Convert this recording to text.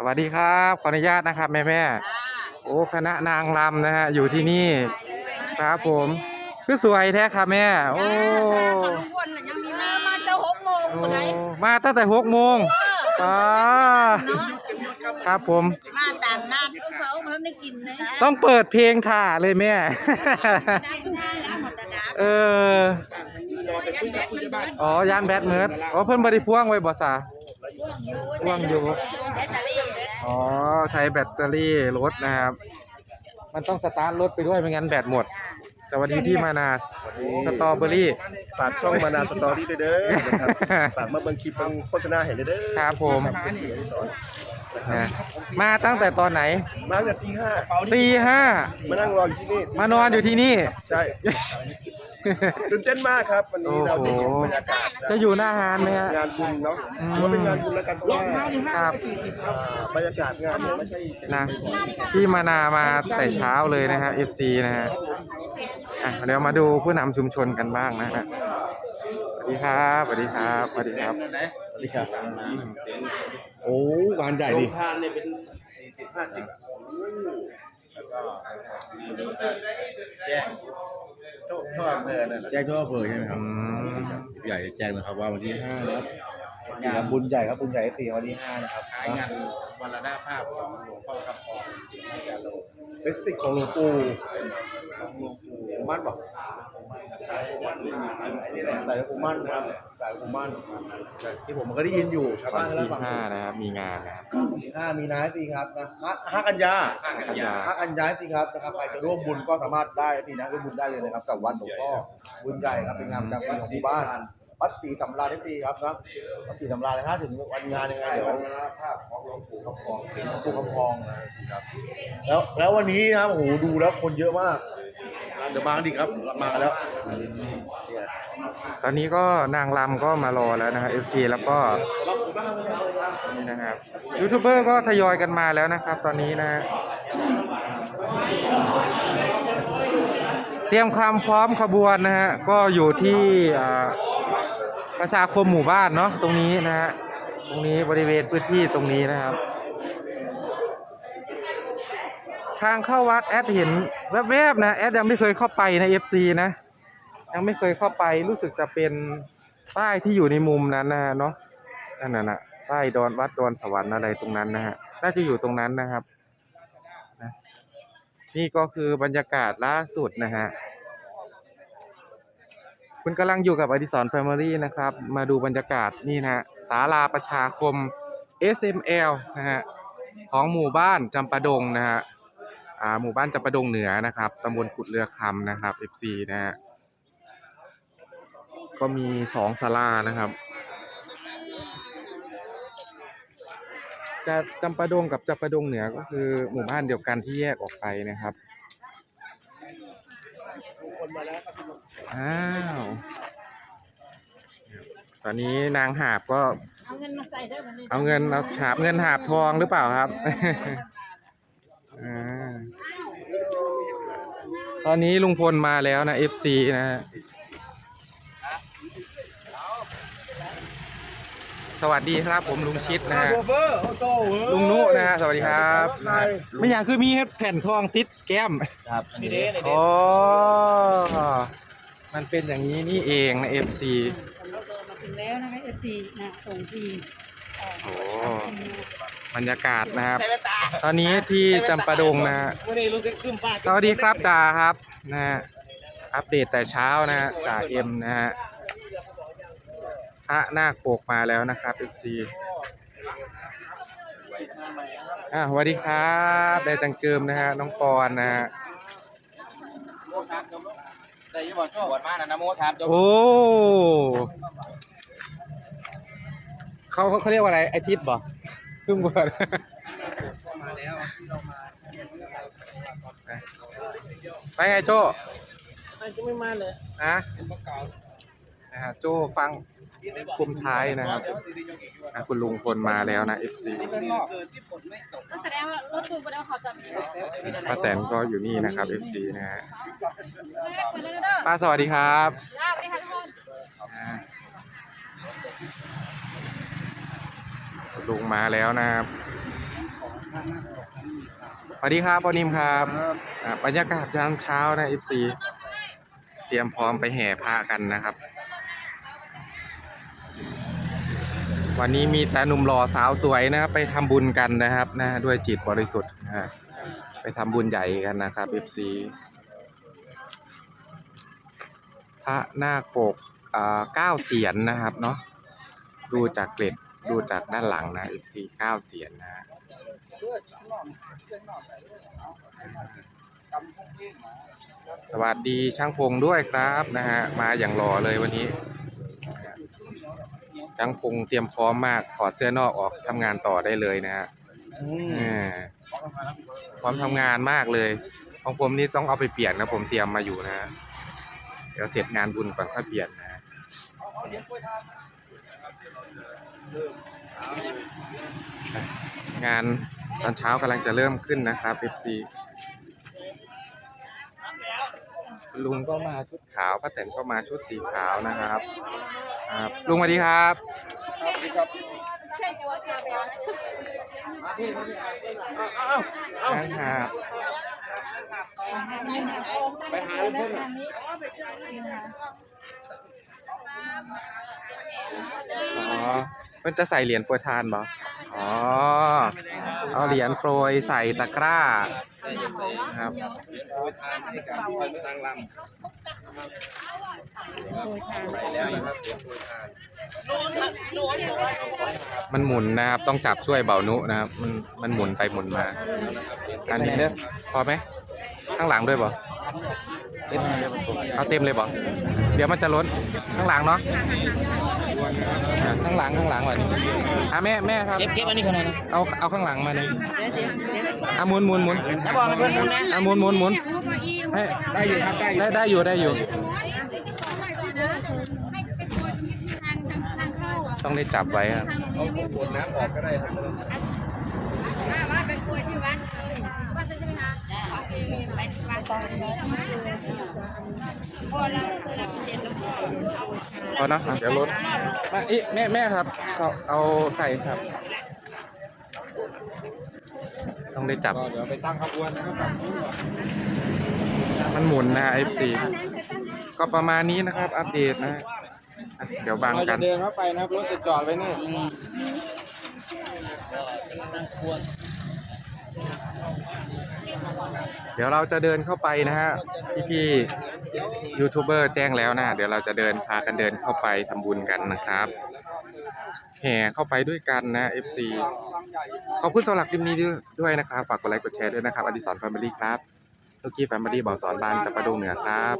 สวัสดีครับ ขออนุญาตนะครับแม่แม่ๆโอ้คณะนางรำนะฮะอยู่ที่นี่ครับผมคือสวยแท้ครับแม่ โอ้ลุงพลน่ะยังมีมามาเจ้าหกโมงโอ้คนไหนมาตั้งแต่หกโมงอ่าเนาะครับผม มาตามนัดเขาเขามันได้กินเลยต้องเปิดเพลงถ่าเลยแม่ได้ได้แล้วหมดตาดาเออยันแบดมันเบิดอ๋อยานแบตเมิดอ๋อเพิ่นบริพ่วงไว้บ่ซา พ่วงอยู่แบตเตอรี่เลยอ๋อ ใช้แบตเตอรี่รถนะครับ มันต้องสตาร์ทรถไปด้วยไม่งั้นแบตหมดสวัสดีพี่มานาสตรอเบอรี่ ฝากช่องมานาสตอรี่ด้วยเด้อนะครับฝากมาเบิ่งคลิปเบิ่งโฆษณาเห็นเด้อครับผม เป็นเสียงสอนนะมาตั้งแต่ตอนไหนมาตั้งแต่ที่ห้าตีห้ามานั่งรออยู่ที่นี่ มานอนอยู่ที่นี่ ใช่ ตื่นเต้นมากครับ วันนี้เราจะเห็นโอ้โหบรรยากาศจะอยู่หน้างานไหมฮะ งานบุญเนาะอืมถือว่าเป็นงานบุญแล้วกันเพราะว่าครับอ่าบรรยากาศงานเนี่ยไม่ใช่นะ พี่มานามาแต่เช้าเลยนะฮะ FC นะฮะอะเดี๋ยวมาดูผู้นำชุมชนกันบ้างนะฮะสวัสดีครับสวัสดีครับสวัสดีครับ สวัสดีครับโอ้งานใหญ่ดิทานเนี่ยเป็นสี่สิบห้าสิบแจ้ง ทั่วทั่วอำเภอนั่นแหละแจ้งทั่วอำเภอใช่ไหมคอืรับมใหญ่แจ้งนะครับว่าวันที่ห้านะครับนี่ครับบุญใหญ่ครับบุญใหญ่สี่วันที่ห้านะครับขายงานวันละหน้าภาพของหลวงพ่อคำพองพระยาโลเป็นสิทธิ์ของหลวงปู่ของหลวงปู่มั่นบอก สายวันนี้ขายไหนนี่แหละสายหลวงปู่มั่นนะครับสายหลวงปู่มั่นที่ผมก็ได้ยินอยู่ชาววับ้านนก็เล่าที่ให้ฟังห้านะครับ มีงานนะครับวันที่ห้ามีนาสิครับนะห้าห้ากันยาข้างกันยาห้ากันยาสิครับนะครับใครจะร่วมบุญก็สามารถได้ที่นะร่วมบุญได้เลยนะครับกับวันหลวงพ่อบุญใหญ่ครับเป็นงานประจำปีของหมู่บ้านวัดศรีสำราญที่ตีครับนะวัดศรีสำราญนะถ้าถึงวันงานยังไงเดี๋ยวภาพของหลวงปู่คำพองถึงหลวงปู่คำพองนะครับแล้วแล้ววันนี้นะครับโอ้โหดูแล้วคนเยอะมาก เดี๋ยวมาดิครับ มาแล้ว ตอนนี้ก็นางรำก็มารอแล้วนะครับ FC แล้วก็นี่นะครับยูทูบเบอร์ก็ทยอยกันมาแล้วนะครับ ตอนนี้นะฮะเตรียมความพร้อมขบวนนะฮะก็อยู่ที่ประชาคมหมู่บ้านเนาะตรงนี้นะฮะตรงนี้บริเวณพื้นที่ตรงนี้นะครับ ทางเข้าวัดแอดเห็นแวบๆนะแอดยังไม่เคยเข้าไปใน FC นะ ยังไม่เคยเข้าไปรู้สึกจะเป็นป้ายที่อยู่ในมุมนั้นนะฮะเนาะนั่นน่ะนะป้ายดอนวัดดอนสวรรค์อะไรตรงนั้นนะฮะน่าจะอยู่ตรงนั้นนะครับนะนี่ก็คือบรรยากาศล่าสุดนะฮะคุณกำลังอยู่กับอดิสรแฟมิลี่นะครับ มาดูบรรยากาศนี่นะฮะศาลาประชาคม SML นะฮะของหมู่บ้านจำปาดงนะฮะ หมู่บ้านจำปาดงเหนือนะครับตำบลกุดเรือคำนะครับ FC นะฮะก็มีสองศาลานะครับจะจำปาดงกับจำปาดงเหนือก็คือหมู่บ้านเดียวกันที่แยกออกไปนะครับอ้าวตอนนี้นางหาบก็เอาเงินมาใส่เด้อวันนี้เอาเงินเอาหาบเงินหาบทองหรือเปล่าครับ อ่าตอนนี้ลุงพลมาแล้วนะ FC นะฮะสวัสดีครับผมลุงชิดนะฮะลุงนุนะฮะสวัสดีครับไม่อย่างคือมีแผ่นทองติดแก้ม ครับอันนี้อ๋อ มันเป็นอย่างนี้นี่เองนะ FC มาถึงแล้วนะคะ FC นะส่งทีเอ่อ โอ้บรรยากาศนะครับ ตอนนี้ที่จำปาดงนะฮะสวัสดีครับจ่าครับนะฮะอัปเดตแต่เช้านะฮะจ่าเอ็มนะฮะพระนาคปกมาแล้วนะครับ FC อะสวัสดีครับได้จังเกิมนะฮะน้องปอนนะฮะแต่ยี่บอกโชควันมานะนะโมทามจบโอ้ เขาเขาเขาเรียกว่าอะไรไอทิศบ่ซึ่งบวชไปไงโจ้จะไม่มาเลยนะนะฮะโจ้ฟังคุมท้ายนะครับอะคุณลุงพลมาแล้วนะ FC ก็แสดงว่ารถตู้ประเดี๋ยวเขาจะมีป้าแตนก็อยู่นี่นะครับ FC นะฮะเปิดเลยนะเด้อป้าสวัสดีครับลาบเลยค่ะทุกคนอ่า ลุงมาแล้วนะครับสวัสดีครับพ่อนิมครับอ่าบรรยากาศยามเช้านะ FC เตรียมพร้อมไปแห่พระกันนะครับ วันนี้มีแต่หนุ่มหล่อสาวสวยนะครับไปทำบุญกันนะครับนะด้วยจิตบริสุทธิ์นะฮะไปทำบุญใหญ่กันนะครับ FC พระนาคปกอ่าเก้าเสียนนะครับเนาะดูจากเกล็ด ดูจากด้านหลังนะ FC เก้าเสียนนะฮะสวัสดีช่างพงด้วยครับนะฮะมาอย่างรอเลยวันนี้ ช่างพงเตรียมพร้อมมากถอดเสื้อนอกออกทำงานต่อได้เลยนะฮะเออพร้อมทำงานมากเลย ของผมนี่ต้องเอาไปเปลี่ยนนะผมเตรียมมาอยู่นะฮะเดี๋ยวเสร็จงานบุญก่อนค่อยเปลี่ยนนะฮะ งานตอนเช้ากำลังจะเริ่มขึ้นนะครับ FC ลุงก็มาชุดขาวป้าแตนก็มาชุดสีขาวนะครับครับลุงสวัสดีครับครับไปหาเพื่อนอ๋อ พิ่นจะใส่เหรียญโปรยทานบ่อ๋อ เอาเหรียญโปรยใส่ตะกร้าครับมันหมุนนะครับต้องจับช่วยเบานุนะครับ มันมันหมุนไปหมุนมา อันนี้เนี่ยพอไหมข้างหลังด้วยบ่ เอาเต็มเลยบ่เดี๋ยวมันจะล้นข้างหลังเนาะอะข้างหลังข้างหลังก่อนอะแม่แม่ครับเก็บเก็บอันนี้คนนั้นเอาเอาข้างหลังมาหนึ่งอะหมุนหมุนหมุนอะหมุนหมุนหมุนให้ได้อยู่ครับได้ได้อยู่ได้อยู่ ต้องได้จับไว้ครับปวดน้ำออกก็ได้ครับ ว่าเป็นกล้วยที่วัดวัด พอเราเราเสร็จแล้วเนาะเดี๋ยวลดมาอีแม่แม่ครับเอาเอาใส่ครับ ต้องได้จับ เดี๋ยวไปตั้งขบวนนะครับมันหมุนนะฮะ FC ก็ประมาณนี้นะครับ อัปเดตนะเดี๋ยวบังกันเดินเข้าไปนะครับรถจะจอดไว้นี่ เดี๋ยวเราจะเดินเข้าไปนะฮะพี่พี่ยูทูบเบอร์แจ้งแล้วนะเดี๋ยวเราจะเดินพากันเดินเข้าไปทำบุญกันนะครับ แห่เข้าไปด้วยกันนะ FC ขอบคุณสำหรับคลิปนี้ด้วยนะครับ ฝากกดไลค์กดแชร์ด้วยนะครับอดิสรแฟมิลี่ครับลูกกี้แฟมิลี่บ่าวสอนบ้านกับประดูเหนือครับ